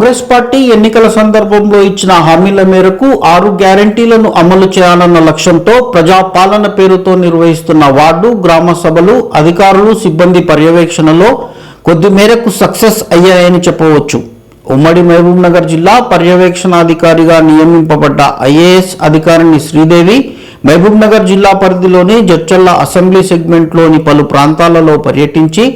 Congress party ఎన్నికల సందర్భంలో ఇచ్చిన హామీల మేరకు ఆరు గ్యారంటీలను అమలు చేయాలన్న లక్ష్యంతో ప్రజాపాలన పేరుతో నిర్వహిస్తున్న వార్డు గ్రామ సభలు అధికారులు సిబ్బంది పర్యవేక్షణలో కొద్ది మేరకు సక్సెస్ అయ్యాయని చెప్పవచ్చు. ఉమ్మడి మహబూబ్ నగర్ జిల్లా పర్యవేక్షణాధికారిగా నియమింపబడ్డ ఐఏఎస్ అధికారిని శ్రీదేవి మహబూబ్ నగర్ జిల్లా పరిధిలోని జడ్చల్ల అసెంబ్లీ సెగ్మెంట్లోని పలు ప్రాంతాలలో పర్యటించి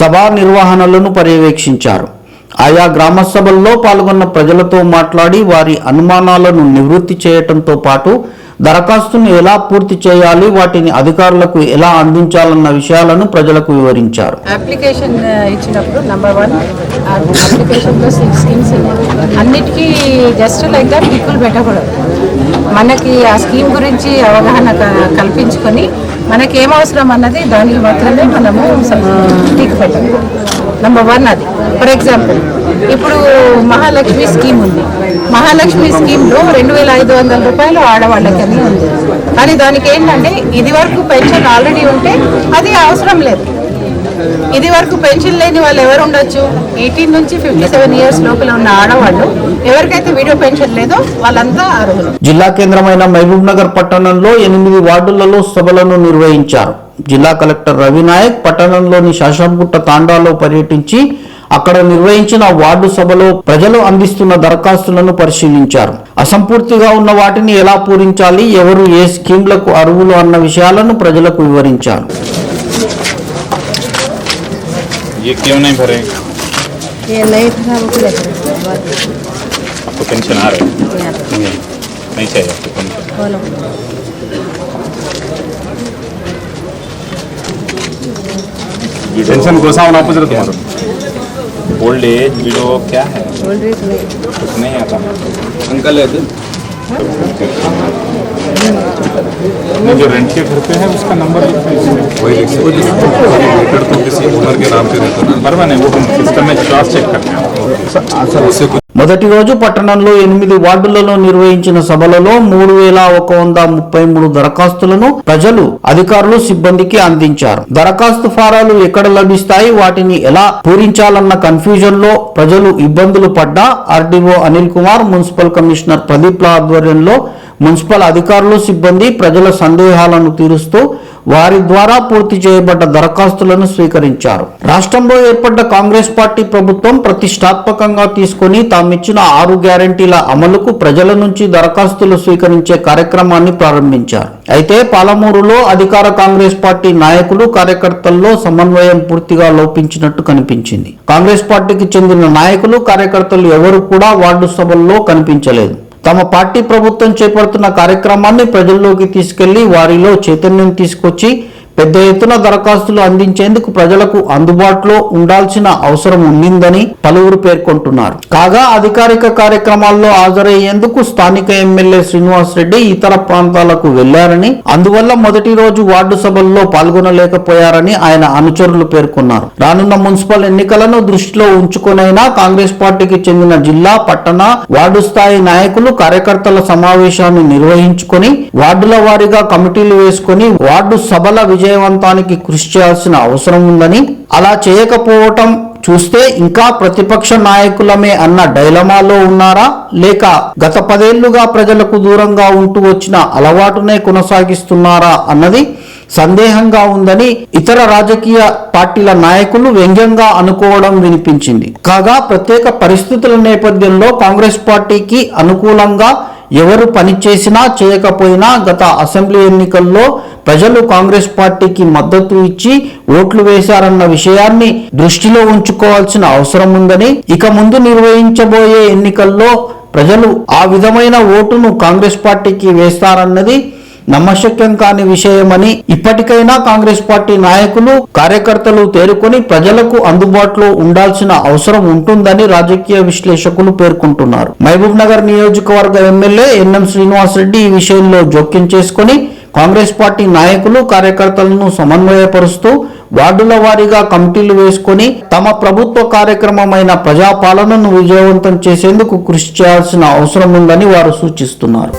సభా నిర్వహణలను పర్యవేక్షించారు. ఆయా గ్రామ సభల్లో పాల్గొన్న ప్రజలతో మాట్లాడి వారి అనుమానాలను నివృత్తి చేయటంతో పాటు దరఖాస్తును ఎలా పూర్తి చేయాలి వాటిని అధికారులకు ఎలా అందించాలన్న విషయాలను ప్రజలకు వివరించారు. అప్లికేషన్ ఇచ్చినప్పుడు నంబర్ వన్ అప్లికేషన్లో స్కీమ్స్ అన్నిటికీ జస్ట్ లైక్ దట్ పీపుల్ పెట్టకూడదు. మనకి ఆ స్కీమ్ గురించి అవగాహన కల్పించుకొని మనకి ఏం అవసరం అన్నది దానికి మాత్రమే మనము టీక్ పెట్టాలి నంబర్ వన్ అది. ఫర్ ఎగ్జాంపుల్ ఇప్పుడు మహాలక్ష్మి స్కీమ్ ఉంది. మహాలక్ష్మి స్కీమ్లో రెండు వేల ఐదు వందల రూపాయలు ఆడవాళ్ళకి అని ఉంది. కానీ దానికి ఏంటంటే ఇది వరకు పెన్షన్ ఆల్రెడీ ఉంటే అది అవసరం లేదు. ఇది వరకు పెన్షన్ లేని వాళ్ళు ఎవరు ఉండొచ్చు? ఎయిటీన్ నుంచి ఫిఫ్టీ సెవెన్ ఇయర్స్ లోపల ఉన్న ఆడవాళ్ళు ఎవరికైతే వీడియో పెన్షన్ లేదో వాళ్ళంతా అర్హులు. జిల్లా కేంద్రమైన మహబూబ్ నగర్ పట్టణంలో ఎనిమిది వార్డులలో సభలను నిర్వహించారు. జిల్లా కలెక్టర్ రవినాయక్ పట్టణంలోని శాసంపుట్ట తాండాలో పర్యటించి అక్కడ నిర్వహించిన వార్డు సభలో ప్రజలు అందిస్తున్న దరఖాస్తులను పరిశీలించారు. అసంపూర్తిగా ఉన్న వాటిని ఎలా పూరించాలి ఎవరు ఏ స్కీంలకు అర్హులు అన్న విషయాలను ప్రజలకు వివరించారు. ये क्यों नहीं भरे? ये नहीं भरा वो क्या आपको पेंशन आ रहा है? नहीं नहीं चाहिए आपको पेंशन पेंशन घोषणा पुत्र तुम्हारा? ओल्ड एज विडो क्या है? ओल्ड एज नहीं। कुछ नहीं आता। अंकल है? नहीं, जो रेंट के घर पे है उसका नंबर लिखा है इसमें। वही लिख सकते हैं मीटर तो किसी ओनर के नाम पे रहता है बराबर नहीं वो हम सिस्टम में क्रॉस चेक करते हैं उससे कुछ మొదటి రోజు పట్టణంలో ఎనిమిది వార్డులలో నిర్వహించిన సభలలో మూడు వేల ఒక వంద ముప్పై మూడు దరఖాస్తులను ప్రజలు అధికారులు సిబ్బందికి అందించారు దరఖాస్తు ఫారాలు ఎక్కడ లభిస్తాయి వాటిని ఎలా పూరించాలన్న కన్ఫ్యూజన్ లో ప్రజలు ఇబ్బందులు పడ్డా RDO Anil Kumar municipal commissioner Pradeep ల ఆధ్వర్యంలో మున్సిపల్ అధికారులు సిబ్బంది ప్రజల సందేహాలను తీరుస్తూ వారి ద్వారా పూర్తి చేయబడ్డ దరఖాస్తులను స్వీకరించారు. రాష్ట్రంలో ఏర్పడ్డ కాంగ్రెస్ పార్టీ ప్రభుత్వం ప్రతిష్టాత్మకంగా తీసుకొని తామిచ్చిన ఆరు గ్యారంటీల అమలుకు ప్రజల నుంచి దరఖాస్తులు స్వీకరించే కార్యక్రమాన్ని ప్రారంభించారు. అయితే పాలమూరులో అధికార కాంగ్రెస్ పార్టీ నాయకులు కార్యకర్తల్లో సమన్వయం పూర్తిగా లోపించినట్టు కనిపించింది. కాంగ్రెస్ పార్టీకి చెందిన నాయకులు కార్యకర్తలు ఎవరు కూడా వార్డు సభల్లో కనిపించలేదు. తమ పార్టీ ప్రభుత్వం చేపడుతున్న కార్యక్రమాన్ని ప్రజల్లోకి తీసుకెళ్ళి వారిలో చైతన్యం తీసుకొచ్చి పెద్ద ఎత్తున దరఖాస్తులు అందించేందుకు ప్రజలకు అందుబాటులో ఉండాల్సిన అవసరం ఉండిందని పలువురు పేర్కొంటున్నారు. కాగా అధికారిక కార్యక్రమాల్లో హాజరయ్యేందుకు స్థానిక ఎమ్మెల్యే శ్రీనివాస్ రెడ్డి ఇతర ప్రాంతాలకు వెళ్ళారని అందువల్ల మొదటి రోజు వార్డు సభల్లో పాల్గొనలేకపోయారని ఆయన అనుచరులు పేర్కొన్నారు. రానున్న మున్సిపల్ ఎన్నికలను దృష్టిలో ఉంచుకునైనా కాంగ్రెస్ పార్టీకి చెందిన జిల్లా పట్టణ వార్డు స్థాయి నాయకులు కార్యకర్తల సమావేశాన్ని నిర్వహించుకొని వార్డుల వారీగా కమిటీలు వేసుకొని వార్డు సభల విజయ విజయవంతానికి కృషి చేయాల్సిన అవసరం ఉందని అలా చేయకపోవటం చూస్తే ఇంకా ప్రతిపక్ష నాయకులమే అన్న డైలమాలో ఉన్నారా? లేక గత పదేళ్ళుగా ప్రజలకు దూరంగా ఉంటూ వచ్చిన అలవాటునే కొనసాగిస్తున్నారా అన్నది సందేహంగా ఉందని ఇతర రాజకీయ పార్టీల నాయకులు వ్యంగ్యంగా అనుకోవడం వినిపించింది. కాగా ప్రత్యేక పరిస్థితుల నేపథ్యంలో కాంగ్రెస్ పార్టీకి అనుకూలంగా ఎవరు పనిచేసినా చేయకపోయినా గత అసెంబ్లీ ఎన్నికల్లో ప్రజలు కాంగ్రెస్ పార్టీకి మద్దతు ఇచ్చి ఓట్లు వేశారన్న విషయాన్ని దృష్టిలో ఉంచుకోవాల్సిన అవసరం ఉందని ఇక ముందు నిర్వహించబోయే ఎన్నికల్లో ప్రజలు ఆ విధమైన ఓటును కాంగ్రెస్ పార్టీకి వేస్తారన్నది నమ్మశక్యం కాని విషయమని ఇప్పటికైనా కాంగ్రెస్ పార్టీ నాయకులు కార్యకర్తలు తేరుకొని ప్రజలకు అందుబాటులో ఉండాల్సిన అవసరం ఉంటుందని రాజకీయ విశ్లేషకులు పేర్కొంటున్నారు. మహబూబ్ నగర్ నియోజకవర్గ ఎమ్మెల్యే ఎన్ఎం శ్రీనివాస్ రెడ్డి ఈ విషయంలో జోక్యం చేసుకొని కాంగ్రెస్ పార్టీ నాయకులు కార్యకర్తలను సమన్వయపరుస్తూ వార్డుల వారీగా కమిటీలు వేసుకొని తమ ప్రభుత్వ కార్యక్రమమైన ప్రజాపాలనను విజయవంతం చేసేందుకు కృషి చేయాల్సిన అవసరం ఉందని వారు సూచిస్తున్నారు.